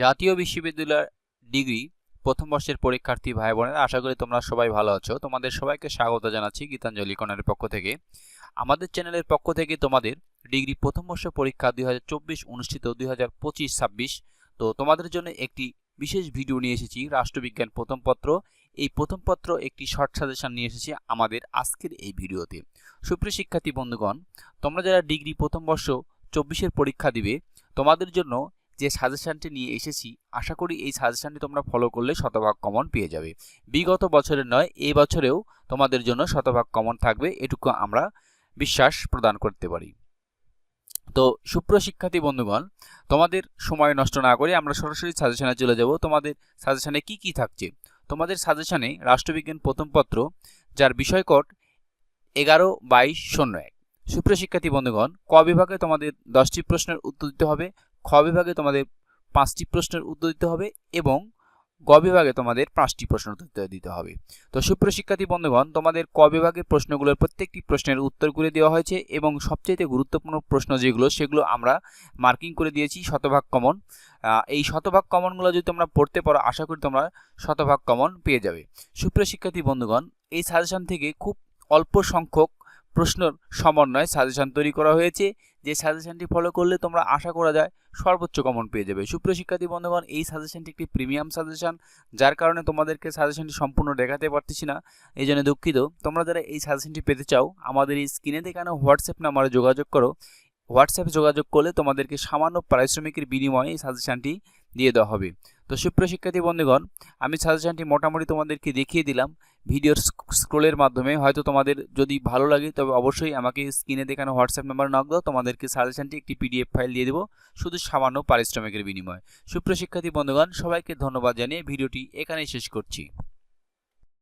জাতীয় বিশ্ববিদ্যালয়ের ডিগ্রি প্রথম বর্ষের পরীক্ষার্থী ভাই বোনেরা, আশা করি তোমরা সবাই ভালো আছো। তোমাদের সবাইকে স্বাগত জানাচ্ছি গীতাঞ্জলি কর্নারের পক্ষ থেকে। আমাদের চ্যানেলের পক্ষ থেকে তোমাদের ডিগ্রি প্রথম বর্ষ পরীক্ষা দুই অনুষ্ঠিত দুই হাজার তো তোমাদের জন্য একটি বিশেষ ভিডিও নিয়ে এসেছি, রাষ্ট্রবিজ্ঞান প্রথম পত্র। এই প্রথম পত্র একটি শর্ট সাজেশন নিয়ে এসেছি আমাদের আজকের এই ভিডিওতে। সুপ্রিয় শিক্ষার্থী বন্ধুগণ, তোমরা যারা ডিগ্রি প্রথম বর্ষ চব্বিশের পরীক্ষা দিবে, তোমাদের জন্য যে সাজেশানটি নিয়ে এসেছি, আশা করি এই সাজেশানটি তোমরা ফলো করলে শতভাগ কমন পেয়ে যাবে। বিগত বছরের নয় এই বছরেও তোমাদের জন্য শতভাগ কমন থাকবে, এটুকু আমরা বিশ্বাস প্রদান করতে পারি। তো সুপ্র শিক্ষার্থী বন্ধুগণ, তোমাদের সময় নষ্ট না করে আমরা সরাসরি সাজেশানে চলে যাব। তোমাদের সাজেশানে কি কি থাকছে? তোমাদের সাজেশানে রাষ্ট্রবিজ্ঞান প্রথম পত্র, যার বিষয়কট এগারো বাইশ শূন্য এক। সুপ্রশিক্ষার্থী বন্ধুগণ, ক বিভাগে তোমাদের দশটি প্রশ্নের উত্তর দিতে হবে? খ বিভাগে তোমাদের পাঁচটি প্রশ্নের উত্তর দিতে হবে এবং গ বিভাগে তোমাদের পাঁচটি প্রশ্নের উত্তর দিতে হবে। তো সুপ্রশিক্ষার্থী বন্ধুগণ, তোমাদের ক বিভাগের প্রশ্নগুলোর প্রত্যেকটি প্রশ্নের উত্তর করে দেওয়া হয়েছে এবং সবচেয়ে গুরুত্বপূর্ণ প্রশ্ন যেগুলো, সেগুলো আমরা মার্কিং করে দিয়েছি শতভাগ কমন। এই শতভাগ কমনগুলো যদি তোমরা পড়তে পারো, আশা করি তোমরা শতভাগ কমন পেয়ে যাবে। সুপ্রশিক্ষার্থী বন্ধুগণ, এই সাজেশন থেকে খুব অল্প সংখ্যক প্রশ্নের সমন্বয়ে সাজেশন তৈরি করা হয়েছে। যে সাজেশনটি ফলো করলে তোমরা আশা করা যায় সর্বোচ্চ কমন পেয়ে যাবে। সুপ্রিয় শিক্ষার্থী, বন্ধুগণ, এই সাজেশনটি একটি প্রিমিয়াম সাজেশন যার কারণে তোমাদেরকে সাজেশনটি সম্পূর্ণ দেখাতে পারতেছি না। এই জন্য দুঃখিত। তোমরা যারা এই সাজেশনটি পেতে চাও, আমাদের এই স্ক্রিনে দেখানো হোয়াটসঅ্যাপ নাম্বারে যোগাযোগ করো। হোয়াটসঅ্যাপে যোগাযোগ করলে তোমাদেরকে সামান্য পারিশ্রমিকের বিনিময়ে এই সাজেশনটি দিয়ে দেওয়া হবে। তো সুপ্রিয় শিক্ষার্থী, বন্ধুগণ, আমি সাজেশনটি মোটামুটি তোমাদেরকে দেখিয়ে দিলাম। ভিডিওর স্ক্রোলের মাধ্যমে। হয়তো তোমাদের যদি ভালো লাগে, তবে অবশ্যই আমাকে স্ক্রিনে দেখানো হোয়াটসঅ্যাপ নাম্বার নক দাও। তোমাদেরকে সাজেশনটি একটি পিডিএফ ফাইল দিয়ে দেবো, শুধু সামান্য পারিশ্রমিকের বিনিময়ে। সুপ্রশিক্ষার্থী বন্ধুগণ, সবাইকে ধন্যবাদ জানিয়ে ভিডিওটি এখানেই শেষ করছি।